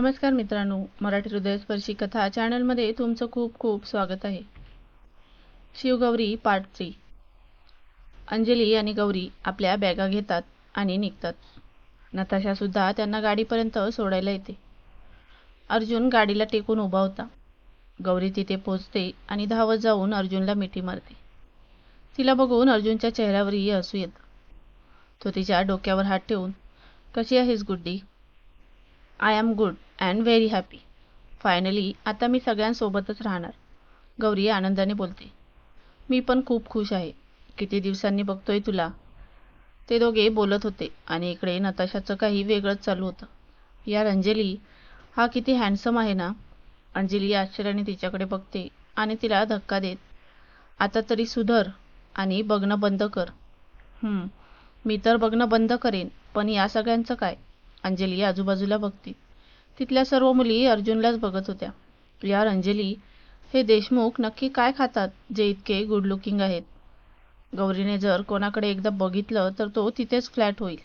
नमस्कार मित्रांनो मराठी हृदयस्पर्शी कथा चॅनलमध्ये तुमचं खूप खूप स्वागत आहे. शिवगौरी पार्ट थ्री अंजली आणि गौरी आपल्या बॅगा घेतात आणि निघतात. नताशासुद्धा त्यांना गाडीपर्यंत सोडायला येते. अर्जुन गाडीला टेकून उभा होता. गौरी तिथे पोचते आणि धावत जाऊन अर्जुनला मिठी मारते. तिला बघून अर्जुनच्या चेहऱ्यावरही हसू येतं. तो तिच्या डोक्यावर हात ठेवून कशी आहेस Guddi? I am good and very happy. Finally आता मी सगळ्यांसोबतच राहणार. गौरी आनंदाने बोलते मी पण खूप खुश आहे. किती दिवसांनी बघतोय तुला. ते दोघे बोलत होते आणि इकडे नताशाचं काही वेगळंच चालू होतं. यार अंजली हा किती हँडसम आहे ना. अंजली आश्चर्याने तिच्याकडे बघते आणि तिला धक्का देत आता तरी सुधर आणि बघणं बंद कर. मी तर बघणं बंद करेन पण या सगळ्यांचं काय? अंजली आजूबाजूला बघते. तिथल्या सर्व मुली अर्जुनलाच बघत होत्या. यार अंजली हे देशमुख नक्की काय खातात जे इतके गुड लुकिंग आहेत? गौरीने जर कोणाकडे एकदा बघितलं तर तो तिथेच फ्लॅट होईल.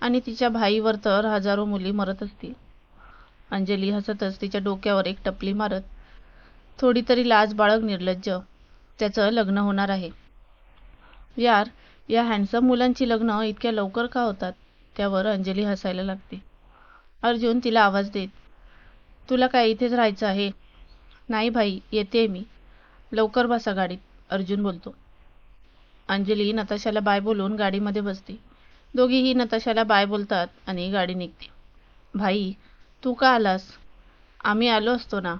आणि तिच्या भाईवर तर हजारो मुली मरत असतील. अंजली हसतच तिच्या डोक्यावर एक टपली मारत थोडी तरी लाज बाळग निर्लज्ज त्याचं लग्न होणार आहे. यार या हँडसम मुलांची लग्न इतक्या लवकर का होतात? त्यावर अंजली हसायला लागते. अर्जुन तिला आवाज देत तुला काय इथेच राहायचं आहे? नाही भाई येते मी. लवकर बसा गाडीत अर्जुन बोलतो. अंजली नताशाला बाय बोलून गाडीमध्ये बसते. दोघीही नताशाला बाय बोलतात आणि गाडी निघते. भाई तू का आलास? आम्ही आलो असतो ना?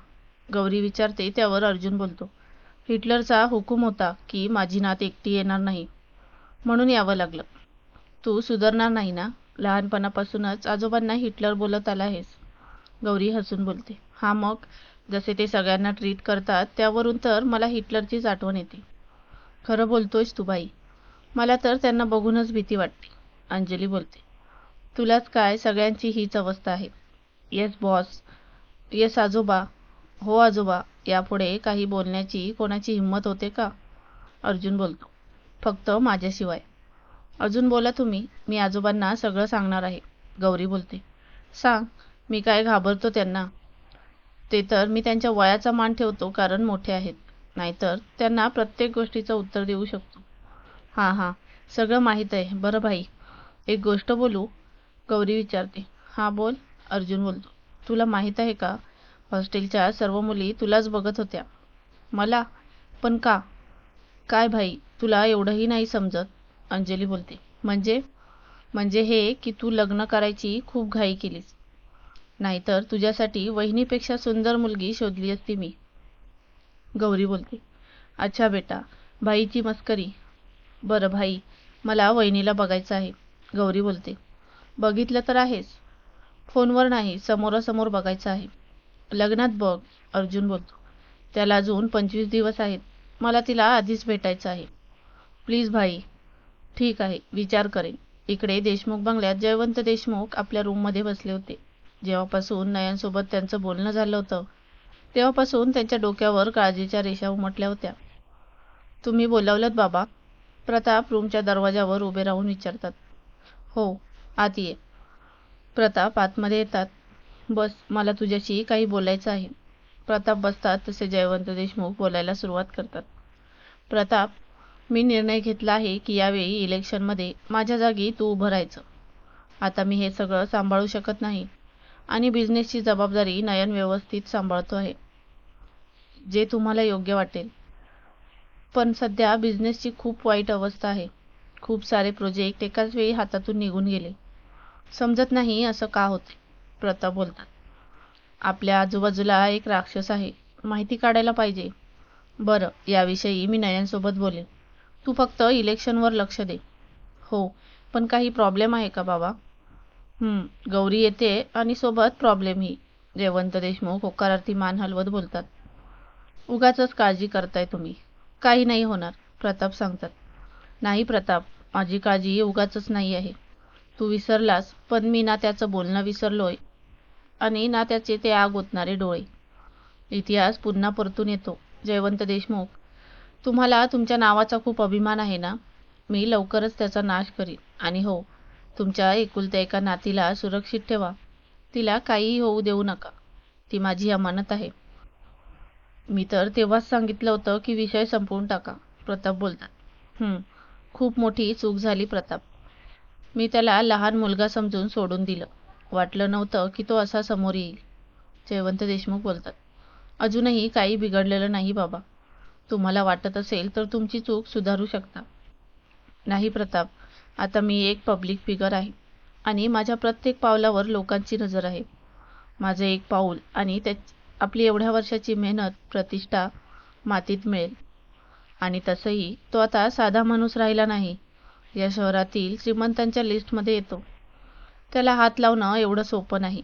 गौरी विचारते त्यावर अर्जुन बोलतो. हिटलरचा हुकूम होता की माझी नात एकटी येणार नाही म्हणून यावं लागलं. तू सुधारणार नाही ना? लहानपणापासूनच आजोबांना हिटलर बोलत आला आहेस. गौरी हसून बोलते हा मग जसे ते सगळ्यांना ट्रीट करतात त्यावरून तर मला हिटलरचीच आठवण येते. खरं बोलतोयस तू बाई. मला तर त्यांना बघूनच भीती वाटते अंजली बोलते. तुलाच काय सगळ्यांची हीच अवस्था आहे. येस बॉस येस आजोबा. हो आजोबा. यापुढे काही बोलण्याची कोणाची हिंमत होते का? अर्जुन बोलतो. फक्त माझ्याशिवाय. अजून बोला तुम्ही मी आजोबांना सगळं सांगणार आहे. गौरी बोलते सांग मी काय घाबरतो त्यांना? ते तर मी त्यांच्या वयाचा मान ठेवतो कारण मोठे आहेत. नाहीतर त्यांना प्रत्येक गोष्टीचं उत्तर देऊ शकतो. हां हां सगळं माहीत आहे. बरं भाई एक गोष्ट बोलू? गौरी विचारते. हां बोल अर्जुन बोलतो. तुला माहीत आहे का? हॉस्टेलच्या सर्व मुली तुलाच बघत होत्या. मला? पण का? काय भाई तुला एवढंही नाही समजत. अंजली बोलते. म्हणजे? म्हणजे हे की तू लग्न करायची खूप घाई केलीस. नाहीतर तुझ्यासाठी वहिनीपेक्षा सुंदर मुलगी शोधली असती मी. गौरी बोलते. अच्छा बेटा भाईची मस्करी. बरं भाई मला वहिनीला बघायचं आहे. गौरी बोलते. बघितलं तर आहेस. फोनवर नाही समोरासमोर बघायचं आहे. लग्नात बघ अर्जुन बोलतो. त्याला अजून पंचवीस दिवस आहेत. मला तिला आधीच भेटायचं आहे. प्लीज भाई ठीक आहे विचार करेन. इकडे देशमुख बंगल्यात जयवंत देशमुख आपल्या रूममध्ये बसले होते. जेव्हापासून नयनसोबत त्यांचं बोलणं झालं होतं तेव्हापासून त्यांच्या डोक्यावर काळजीच्या रेषा उमटल्या होत्या. तुम्ही बोलावलंत बाबा. प्रताप रूमच्या दरवाजावर उभे राहून विचारतात. हो आत ये. प्रताप आतमध्ये येतात. बस मला तुझ्याशी काही बोलायचं आहे. प्रताप बसतात तसे जयवंत देशमुख बोलायला सुरुवात करतात. प्रताप मी निर्णय घेतला आहे की यावेळी इलेक्शनमध्ये माझ्या जागी तू उभं राहायचं. आता मी हे सगळं सांभाळू शकत नाही आणि बिझनेसची जबाबदारी नयन व्यवस्थित सांभाळतो आहे जे तुम्हाला योग्य वाटेल. पण सध्या बिझनेसची खूप वाईट अवस्था आहे. खूप सारे प्रोजेक्ट एकाच वेळी हातातून निघून गेले. समजत नाही असं का होते प्रताप बोलतात. आपल्या आजूबाजूला एक राक्षस आहे. माहिती काढायला पाहिजे. बरं याविषयी मी नयनसोबत बोलेन. तू फक्त इलेक्शनवर लक्ष दे. हो पण काही प्रॉब्लेम आहे का बाबा? गौरी येते आणि सोबत प्रॉब्लेमही जयवंत देशमुख होकारार्थी मान हलवत बोलतात. उगाचच काळजी करताय तुम्ही. काही नाही होणार प्रताप सांगतात. नाही प्रताप माझी काळजी उगाचच नाही आहे. तू विसरलास पण मी ना त्याचं बोलणं विसरलोय आणि ना त्याचे ते आग ओतणारे डोळे. इतिहास पुन्हा परतून येतो. जयवंत देशमुख तुम्हाला तुमच्या नावाचा खूप अभिमान आहे ना? मी लवकरच त्याचा नाश करीन. आणि हो तुमच्या एकुलत्या एका नातीला सुरक्षित ठेवा. तिला काहीही होऊ देऊ नका. ती माझी अमानत आहे. मी तर तेव्हाच सांगितलं होतं की विषय संपवून टाका. प्रताप बोलतात. खूप मोठी चूक झाली प्रताप. मी त्याला लहान मुलगा समजून सोडून दिलं. वाटलं नव्हतं की तो असा समोर येईल. जयवंत देशमुख बोलतात. अजूनही काही बिघडलेलं नाही बाबा. तुम्हाला वाटत असेल तर तुमची चूक सुधारू शकता. नाही प्रताप आता मी एक पब्लिक फिगर आहे आणि माझ्या प्रत्येक पावलावर लोकांची नजर आहे. माझं एक पाऊल आणि त्या आपली एवढ्या वर्षाची मेहनत प्रतिष्ठा मातीत मिळेल. आणि तसंही तो आता साधा माणूस राहिला नाही. या शहरातील श्रीमंतांच्या लिस्टमध्ये येतो. त्याला हात लावणं एवढं सोपं नाही.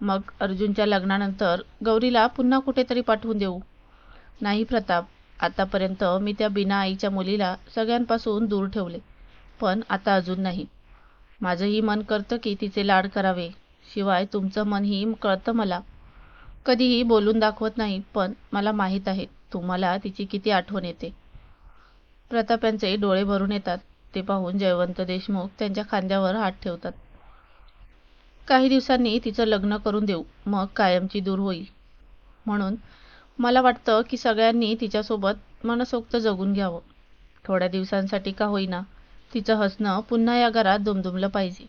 मग अर्जुनच्या लग्नानंतर गौरीला पुन्हा कुठेतरी पाठवून देऊ. नाही प्रताप आतापर्यंत मी त्या बिना आईच्या मुलीला सगळ्यांपासून दूर ठेवले पण आता अजून नाही. माझंही मन करतं की तिचे लाड करावे शिवाय तुमचं मनही कळतं मला. कधीही बोलून दाखवत नाही पण मला माहीत आहे तुम्हाला तिची किती आठवण येते. प्रताप यांचे डोळे भरून येतात ते पाहून जयवंत देशमुख त्यांच्या खांद्यावर हात ठेवतात. काही दिवसांनी तिचं लग्न करून देऊ मग कायमची दूर होईल. म्हणून मला वाटतं की सगळ्यांनी तिच्यासोबत मनसोक्त जगून घ्यावं. थोड्या दिवसांसाठी का होईना तिचं हसणं पुन्हा या घरात दुमदुमलं पाहिजे.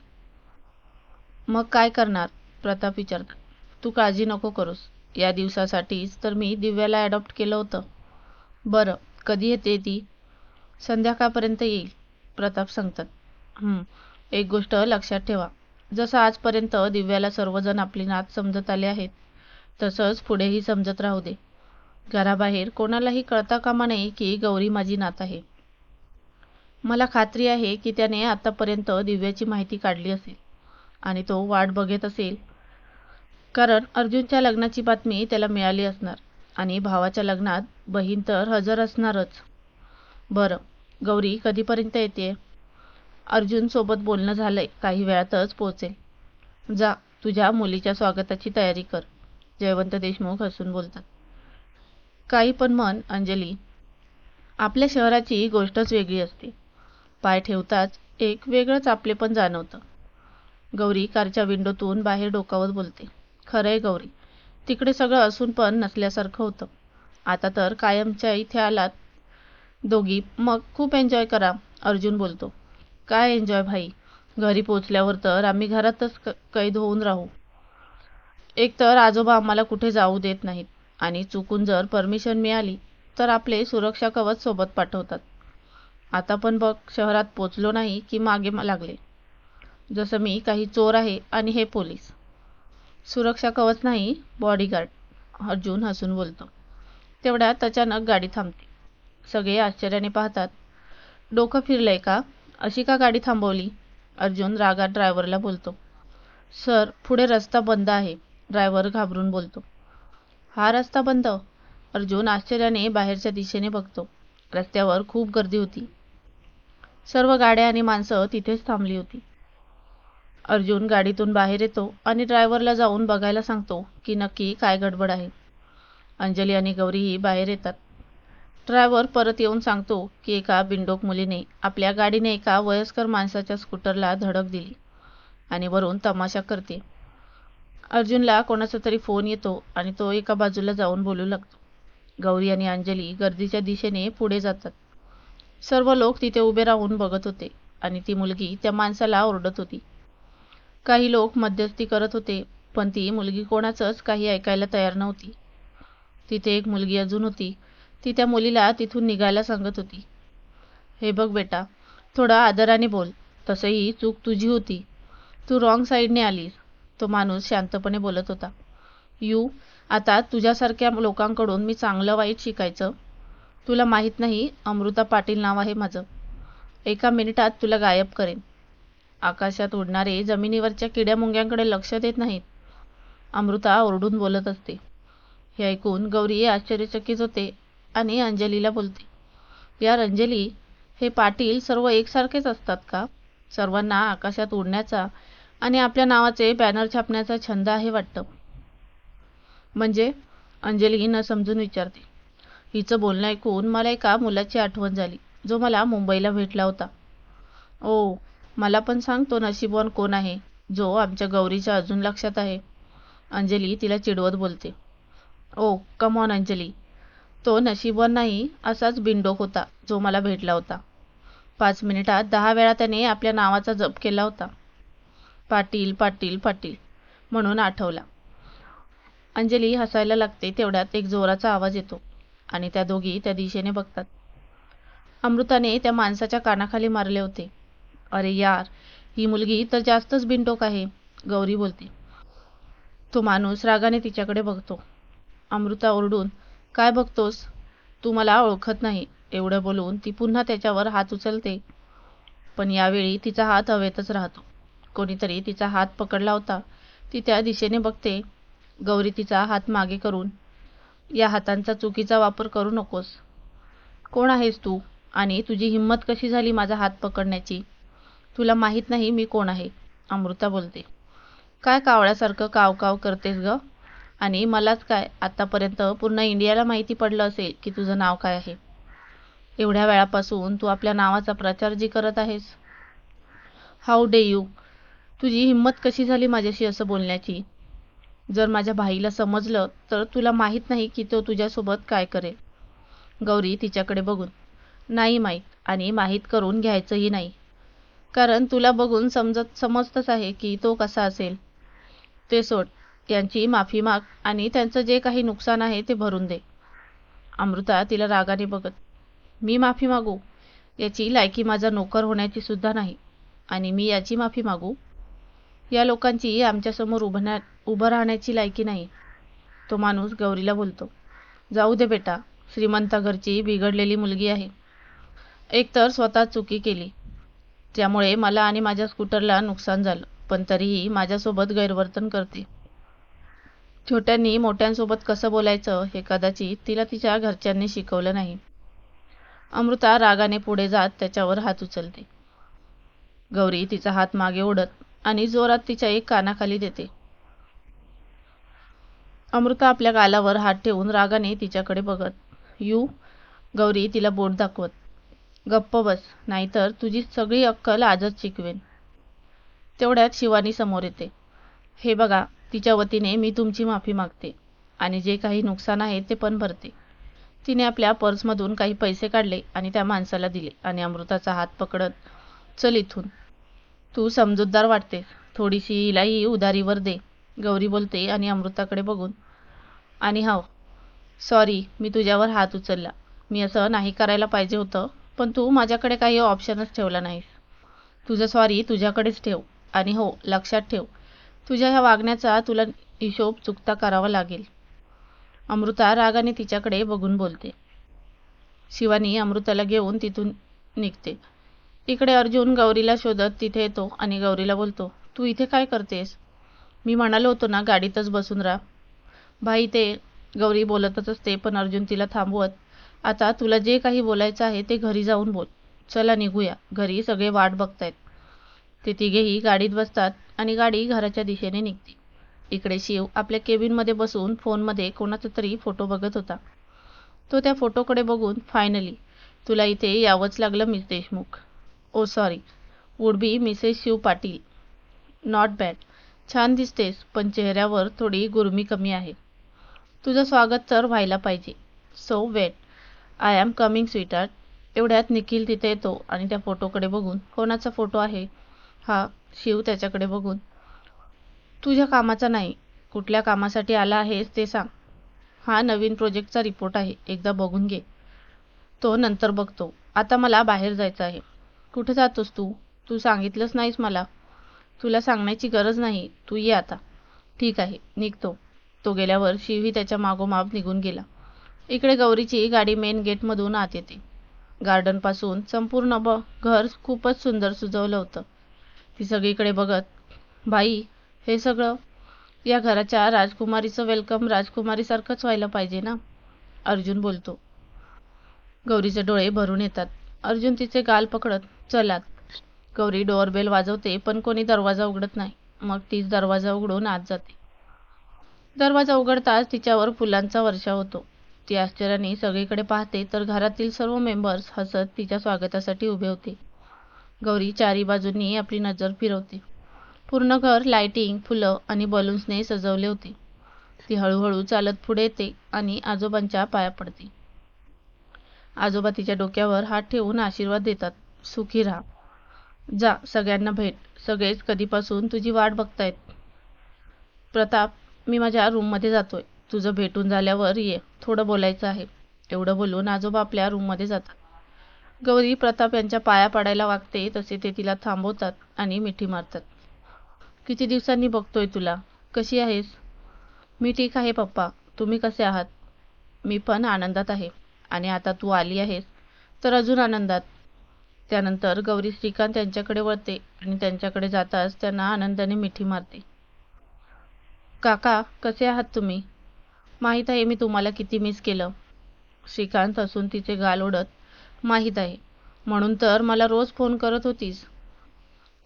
मग काय करणार? प्रताप विचारतात तू काळजी नको करूस. या दिवसासाठीच तर मी दिव्याला ॲडॉप्ट केलं होतं. बरं कधी येते ती? संध्याकाळपर्यंत येईल प्रताप सांगतात. एक गोष्ट लक्षात ठेवा. जसं आजपर्यंत दिव्याला सर्वजण आपली नात समजत आले आहेत तसंच पुढेही समजत राहू दे. घराबाहेर कोणालाही कळता कामा नये की गौरी माझी नात आहे. मला खात्री आहे की त्याने आतापर्यंत दिव्याची माहिती काढली असेल आणि तो वाट बघत असेल. कारण अर्जुनच्या लग्नाची बातमी त्याला मिळाली असणार आणि भावाच्या लग्नात बहीण तर हजर असणारच. बरं गौरी कधीपर्यंत येते? अर्जुनसोबत बोलणं झालंय काही वेळातच पोचेल जा तुझ्या मुलीच्या स्वागताची तयारी कर. जयवंत देशमुख हसून बोलतात. काही पण मन अंजली. आपल्या शहराची गोष्टच वेगळी असते. पाय ठेवताच एक वेगळंच आपले पण जाणवतं. गौरी कारच्या विंडोतून बाहेर डोकावत बोलते. खरंय गौरी तिकडे सगळं असून पण नसल्यासारखं होतं. आता तर कायमच्या इथे आलात. दोघी मग खूप एन्जॉय करा अर्जुन बोलतो. काय एन्जॉय भाई? घरी पोचल्यावर तर आम्ही घरातच क कैद होऊन राहू. एक तर आजोबा आम्हाला कुठे जाऊ देत नाहीत. आणि चुकून जर परमिशन मिळाली तर आपले सुरक्षा कवच सोबत पाठवतात. आता पण बघ शहरात पोचलो नाही की मागे लागले. जसं मी काही चोर आहे आणि हे पोलीस. सुरक्षा कवच नाही बॉडीगार्ड अर्जुन हसून बोलतो. तेवढ्यात अचानक गाडी थांबते. सगळे आश्चर्याने पाहतात डोकं फिरलंय का? अशी का गाडी थांबवली? अर्जुन रागात ड्रायव्हरला बोलतो. सर पुढे रस्ता बंद आहे ड्रायव्हर घाबरून बोलतो. हा रस्ता बंद. अर्जुन आश्चर्याने बाहेरच्या दिशेने बघतो. रस्त्यावर खूप गर्दी होती. सर्व गाड्या आणि माणसं तिथेच थांबली होती. अर्जुन गाडीतून बाहेर येतो आणि ड्रायव्हरला जाऊन बघायला सांगतो की नक्की काय गडबड आहे. अंजली आणि गौरीही बाहेर येतात. ड्रायव्हर परत येऊन सांगतो की एका बिंडोक मुलीने आपल्या गाडीने एका वयस्कर माणसाच्या स्कूटरला धडक दिली आणि वरून तमाशा करते. अर्जुनला कोणाचा तरी फोन येतो आणि तो एका बाजूला जाऊन बोलू लागतो. गौरी आणि अंजली गर्दीच्या दिशेने पुढे जातात. सर्व लोक तिथे उभे राहून बघत होते आणि ती मुलगी त्या माणसाला ओरडत होती. काही लोक मध्यस्थी करत होते पण ती मुलगी कोणाचंच काही ऐकायला तयार नव्हती. तिथे एक मुलगी अजून होती. ती त्या मुलीला तिथून निघायला सांगत होती. हे बघ बेटा थोडा आदराने बोल. तसंही चूक तुझी होती. तू रॉंग साईडने आलीस. तो माणूस शांतपणे बोलत होता. यू आता तुझ्यासारख्या लोकांकडून मी चांगलं वाईट शिकायचं. तुला माहीत नाही अमृता पाटील नाव आहे माझं. एका मिनिटात तुला गायब करेन. आकाशात उडणारे जमिनीवरच्या किड्यामुंग्यांकडे लक्ष देत नाहीत. अमृता ओरडून बोलत असते. हे ऐकून गौरी आश्चर्यचकित होते आणि अंजलीला बोलते यार अंजली हे पाटील सर्व एकसारखेच असतात का? सर्वांना आकाशात उडण्याचा आणि आपल्या नावाचे बॅनर छापण्याचा छंद आहे वाटतं. म्हणजे अंजली न समजून विचारते. हिचं बोलणं ऐकून मला एका मुलाची आठवण झाली जो मला मुंबईला भेटला होता. ओ मला पण सांग तो नशीबवान कोण आहे जो आमच्या गौरीच्या अजून लक्षात आहे. अंजली तिला चिडवत बोलते. Oh come on Anjali. तो नशीबवान नाही असाच बिंडोक होता जो मला भेटला होता. पाच मिनिटात दहा वेळा त्याने आपल्या नावाचा जप केला होता. पाटील पाटील पाटील म्हणून आठवला. अंजली हसायला लागते तेवढ्यात एक जोराचा आवाज येतो आणि त्या दोघी त्या दिशेने बघतात. अमृताने त्या माणसाच्या कानाखाली मारले होते. अरे यार ही मुलगी तर जास्तच बिनटोक आहे गौरी बोलते. तो माणूस रागाने तिच्याकडे बघतो. अमृता ओरडून काय बघतोस? तू मला ओळखत नाही. एवढं बोलून ती पुन्हा त्याच्यावर हात उचलते. पण यावेळी तिचा हात हवेतच राहतो. कोणीतरी तिचा हात पकडला होता. ती त्या दिशेने बघते. गौरी तिचा हात मागे करून या हातांचा चुकीचा वापर करू नकोस. कोण आहेस तू? आणि तुझी हिंमत कशी झाली माझा हात पकडण्याची? तुला माहीत नाही मी कोण आहे अमृता बोलते. काय कावळ्यासारखं काव काव करतेस ग? आणि मलाच काय? आत्तापर्यंत पूर्ण इंडियाला माहिती पडलं असेल की तुझं नाव काय आहे. एवढ्या वेळापासून तू आपल्या नावाचा प्रचार जी करत आहेस. हाऊ डे यू तुझी हिंमत कशी झाली माझ्याशी असं बोलण्याची? जर माझ्या भाईला समजलं तर तुला माहीत नाही की तो तुझ्यासोबत काय करेल. गौरी तिच्याकडे बघून नाही माहीत आणि माहीत करून घ्यायचंही नाही. कारण तुला बघून समजत समजतच आहे की तो कसा असेल. ते सोड त्यांची माफी माग आणि त्यांचं जे काही नुकसान आहे ते भरून दे. अमृता तिला रागाने बघत मी माफी मागू? याची लायकी माझा नोकर होण्याची सुद्धा नाही. आणि मी याची माफी मागू? या लोकांची आमच्यासमोर उभण्या उभं राहण्याची लायकी नाही. तो माणूस गौरीला बोलतो. जाऊ दे बेटा श्रीमंता घरची बिघडलेली मुलगी आहे. एकतर स्वतः चुकी केली. त्यामुळे मला आणि माझ्या स्कूटरला नुकसान झालं पण तरीही माझ्यासोबत गैरवर्तन करते. छोट्यांनी मोठ्यांसोबत कसं बोलायचं हे कदाचित तिला तिच्या घरच्यांनी शिकवलं नाही. अमृता रागाने पुढे जात त्याच्यावर हात उचलते. गौरी तिचा हात मागे ओढत आणि जोरात तिच्या एक कानाखाली देते. अमृता आपल्या गालावर हात ठेवून रागाने तिच्याकडे बघत यू गौरी तिला बोट दाखवत. गप्प बस नाहीतर तुझी सगळी अक्कल आजच शिकवेन तेवढ्यात शिवानी समोर येते. हे बघा तिच्या वतीने मी तुमची माफी मागते आणि जे काही नुकसान आहे ते पण भरते. तिने आपल्या पर्समधून काही पैसे काढले आणि त्या माणसाला दिले आणि अमृताचा हात पकडत चल इथून. तू समजूतदार वाटते. थोडीशी हिलाही उधारीवर दे. गौरी बोलते आणि अमृताकडे बघून. आणि हो सॉरी मी तुझ्यावर हात उचलला. मी असं नाही करायला पाहिजे होतं पण तू माझ्याकडे काही ऑप्शनच ठेवला नाहीस. तुझं सॉरी तुझ्याकडेच ठेव. आणि हो लक्षात ठेव. तुझ्या ह्या वागण्याचा तुला हिशोब चुकता करावा लागेल. अमृता रागाने तिच्याकडे बघून बोलते. शिवानी अमृताला घेऊन तिथून निघते. इकडे अर्जुन गौरीला शोधत तिथे येतो आणि गौरीला बोलतो तू इथे काय करतेस? मी म्हणालो होतो ना गाडीतच बसून राहा. भाई ते गौरी बोलतच असते पण अर्जुन तिला थांबवत आता तुला जे काही बोलायचं आहे ते घरी जाऊन बोल चला निघूया घरी सगळे वाट बघतायत. ते तिघेही गाडीत बसतात आणि गाडी घराच्या दिशेने निघते. इकडे शिव आपल्या केबिनमध्ये बसून फोनमध्ये कोणाचा तरी फोटो बघत होता. तो त्या फोटोकडे बघून फायनली तुला इथे यावंच लागलं miss Deshmukh oh sorry would be Mrs Shiv Patil not bad छान दिसतेस पण चेहऱ्यावर थोडी गुरमी कमी आहे. तुझं स्वागत तर व्हायला पाहिजे. So wait I am coming sweetheart एवढ्यात निखिल तिथे येतो आणि त्या फोटोकडे बघून कोणाचा फोटो आहे? हा शिव त्याच्याकडे बघून. तुझ्या कामाचा नाही. कुठल्या कामासाठी आला आहेस ते सांग. हा नवीन प्रोजेक्टचा रिपोर्ट आहे. एकदा बघून घे. तो नंतर बघतो. आता मला बाहेर जायचं आहे. कुठं जातोस तू? तू सांगितलंच नाहीस मला. तुला सांगण्याची गरज नाही. तू ये आता. ठीक आहे. निघतो. तो गेल्यावर शिवही त्याच्या मागोमाग निघून गेला. इकडे गौरीची गाडी मेन गेटमधून आत येते. गार्डनपासून संपूर्ण ब घर खूपच सुंदर सुजवलं होतं. ती सगळीकडे बघत बाई हे सगळं या घराच्या राजकुमारीचं वेलकम राजकुमारीसारखंच व्हायला पाहिजे ना? अर्जुन बोलतो. गौरीचे डोळे भरून येतात. अर्जुन तिचे गाल पकडत चलात गौरी डोअरबेल वाजवते पण कोणी दरवाजा उघडत नाही. मग तीच दरवाजा उघडून आत जाते. दरवाजा उघडताच तिच्यावर फुलांचा वर्षाव होतो. ती आश्चर्याने सगळीकडे पाहते तर घरातील सर्व मेंबर्स हसत तिच्या स्वागतासाठी उभे होते. गौरी चारी बाजूंनी आपली नजर फिरवते. पूर्ण घर लाइटिंग फुलं आणि बलून्सने सजवले होते. ती हळूहळू चालत पुढे येते आणि आजोबांच्या पाया पडते. आजोबा तिच्या डोक्यावर हात ठेवून आशीर्वाद देतात. सुखी राहा. जा सगळ्यांना भेट. सगळेच कधीपासून तुझी वाट बघतायत. प्रताप मी माझ्या रूममध्ये जातोय. तुझं भेटून झाल्यावर ये. थोडं बोलायचं आहे. एवढं बोलून आजोबा आपल्या रूममध्ये जातात. गौरी प्रताप यांच्या पाया पाडायला वागते तसे ते तिला थांबवतात आणि मिठी मारतात. किती दिवसांनी बघतोय तुला? कशी आहेस? मी ठीक आहे पप्पा. तुम्ही कसे आहात? मी पण आनंदात आहे. आणि आता तू आली आहेस. तर अजून आनंदात. त्यानंतर गौरी श्रीकांत यांच्याकडे वळते आणि त्यांच्याकडे जाताच त्यांना आनंदाने मिठी मारते. काका कसे आहात तुम्ही? माहीत आहे मी तुम्हाला किती मिस केलं. श्रीकांत असून तिचे गाल ओढत माहीत आहे. म्हणून तर मला रोज फोन करत होतीस.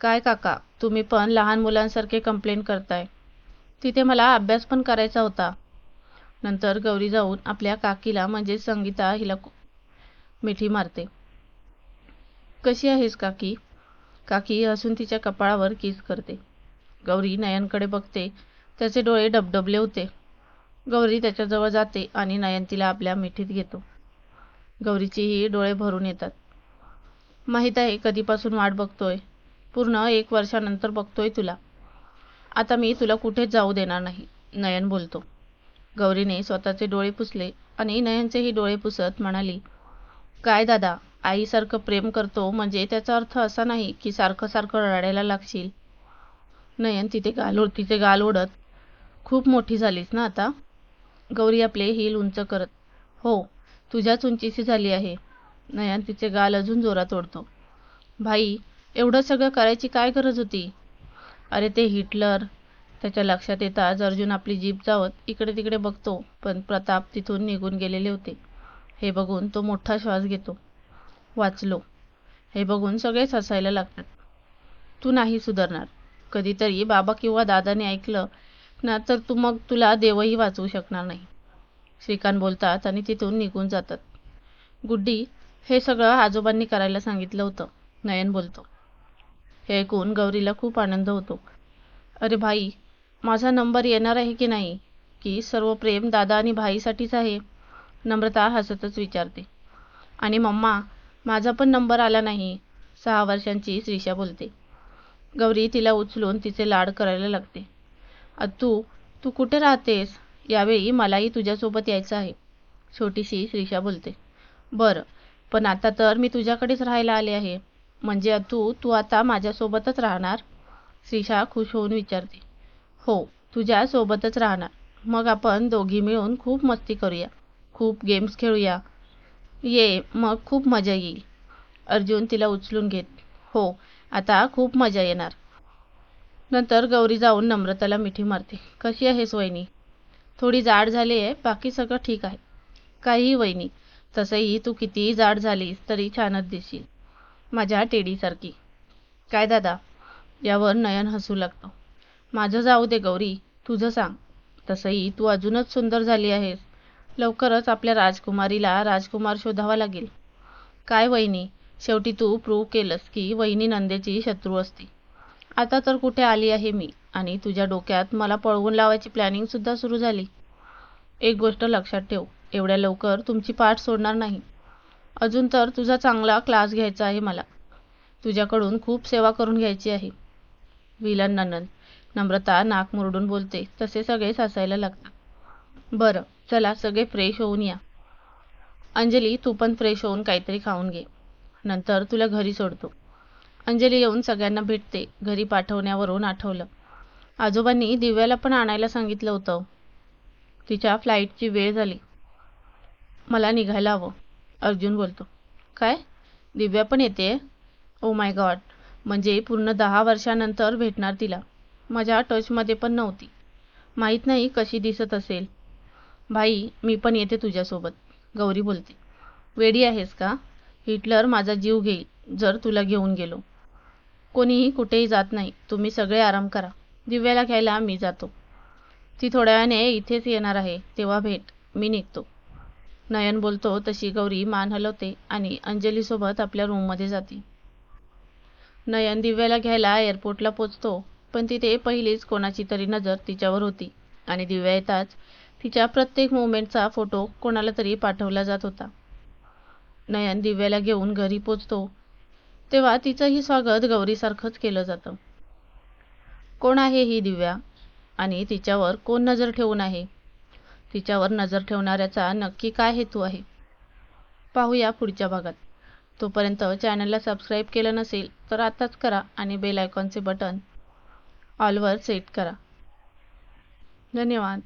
काय काका? तुम्ही पण लहान मुलांसारखे कंप्लेंट करताय. तिथे मला अभ्यास पण करायचा होता. नंतर गौरी जाऊन आपल्या काकीला म्हणजे संगीता हिला मिठी मारते. कशी आहेस काकी? काकी हसून तिच्या कपाळावर किस करते. गौरी नयनकडे बघते. त्याचे डोळे डबडबले होते. गौरी त्याच्याजवळ जाते आणि नयन तिला आपल्या मिठीत घेतो. गौरीचीही डोळे भरून येतात. माहीत आहे कधीपासून वाट बघतोय. पूर्ण एक वर्षानंतर बघतोय तुला. आता मी तुला कुठेच जाऊ देणार नाही नयन बोलतो. गौरीने स्वतःचे डोळे पुसले आणि नयनचेही डोळे पुसत म्हणाली काय दादा आईसारखं प्रेम करतो म्हणजे त्याचा अर्थ असा नाही की सारखं सारखं रडायला लागशील. नयन तिथे गाल तिचे गाल ओढत खूप मोठी झालीस ना आता? गौरी आपले हिल उंच करत हो तुझ्याच उंचीची झाली आहे. नयन तिचे गाल अजून जोरात ओढतो भाई एवढं सगळं करायची काय गरज होती? अरे ते हिटलर त्याच्या लक्षात येताच अर्जुन आपली जीप जावत इकडे तिकडे बघतो पण प्रताप तिथून निघून गेलेले होते. हे बघून तो मोठा श्वास घेतो. वाचलो. हे बघून सगळेच हसायला लागतात. तू नाही सुधारणार. कधीतरी बाबा किंवा दादाने ऐकलं ना तर तू मग तुला देवही वाचवू शकणार नाही. श्रीकांत बोलतात आणि तिथून निघून जातात. गुड्डी हे सगळं आजोबांनी करायला सांगितलं होतं. नयन बोलतो. हे ऐकून गौरीला खूप आनंद होतो. अरे भाई माझा नंबर येणार आहे की नाही? की सर्व प्रेम दादा आणि भाईसाठीच आहे? नम्रता हसतच विचारते. आणि मम्मा माझा पण नंबर आला नाही. सहा वर्षांची श्रीषा बोलते. गौरी तिला उचलून तिचे लाड करायला लागते. तू तू कुठे राहतेस? यावेळी मलाही तुझ्यासोबत यायचं आहे. छोटीशी श्रीषा बोलते. बरं पण आता तर मी तुझ्याकडेच राहायला आले आहे. म्हणजे तू तू आता माझ्यासोबतच राहणार? श्रीषा खुश होऊन विचारते. हो तुझ्या सोबतच राहणार. मग आपण दोघी मिळून खूप मस्ती करूया. खूप गेम्स खेळूया. ये मग खूप मजा येईल. अर्जुन तिला उचलून घेत. हो आता खूप मजा येणार. नंतर गौरी जाऊन नम्रताला मिठी मारते. कशी आहेस वहिनी? थोडी जाड झाली आहे बाकी सगळं ठीक आहे. काहीही वहिनी तसंही तू कितीही जाड झालीस तरी छानच दिसशील. माझ्या टेडीसारखी. काय दादा? यावर नयन हसू लागतो. माझं जाऊ दे गौरी तुझं सांग. तसंही तू अजूनच सुंदर झाली आहेस. लवकरच आपल्या राजकुमारीला राजकुमार शोधावा लागेल. काय वहिनी शेवटी तू प्रूव्ह केलंस की वहिनी नंदेची शत्रू असते. आता तर कुठे आली आहे मी? आणि तुझ्या डोक्यात मला पळवून लावायची प्लॅनिंगसुद्धा सुरू झाली. एक गोष्ट लक्षात ठेव एवढ्या लवकर तुमची पाठ सोडणार नाही. अजून तर तुझा चांगला क्लास घ्यायचा आहे मला. तुझ्याकडून खूप सेवा करून घ्यायची आहे. विलन ननंद नम्रता नाक मुरडून बोलते. तसे सगळेच हसायला लागतात. बरं चला सगळे फ्रेश होऊन या. अंजली तू पण फ्रेश होऊन काहीतरी खाऊन घे. नंतर तुला घरी सोडतो. अंजली येऊन सगळ्यांना भेटते. घरी पाठवण्यावरून आठवलं. आजोबांनी दिव्याला पण आणायला सांगितलं होतं. तिच्या फ्लाईटची वेळ झाली. मला निघायला हवं. अर्जुन बोलतो. काय? दिव्या पण येते ओ माय गॉड oh म्हणजे पूर्ण दहा वर्षानंतर भेटणार तिला. माझ्या टचमध्ये पण नव्हती. माहीत नाही कशी दिसत असेल. भाई मी पण येते तुझ्यासोबत गौरी बोलते. वेडी आहेस का? हिटलर माझा जीव घेईल जर तुला घेऊन गेलो. कोणीही कुठेही जात नाही तुम्ही सगळे आराम करा. दिव्याला घ्यायला मी जातो. ती थोड्या वेळाने इथेच येणार आहे तेव्हा भेट मी निघतो. नयन बोलतो तशी गौरी मान हलवते आणि अंजलीसोबत आपल्या रूममध्ये जाते. नयन दिव्याला घ्यायला एअरपोर्टला पोचतो. पण तिथे पहिलीच कोणाची तरी नजर तिच्यावर होती. आणि दिव्या येताच तिच्या प्रत्येक मुवमेंटचा फोटो कोणाला तरी पाठवला जात होता. नयन दिव्याला घेऊन घरी पोचतो. तेव्हा तिचंही स्वागत गौरीसारखंच केलं जातं. कोण आहे ही दिव्या? आणि तिच्यावर कोण नजर ठेवून आहे? तिच्यावर नजर ठेवणाऱ्याचा नक्की काय हेतू आहे? पाहूया पुढच्या भागात. तोपर्यंत चॅनलला सबस्क्राईब केलं नसेल तर आताच करा आणि बेल आयकॉनचे बटन ऑलवर सेट करा. धन्यवाद.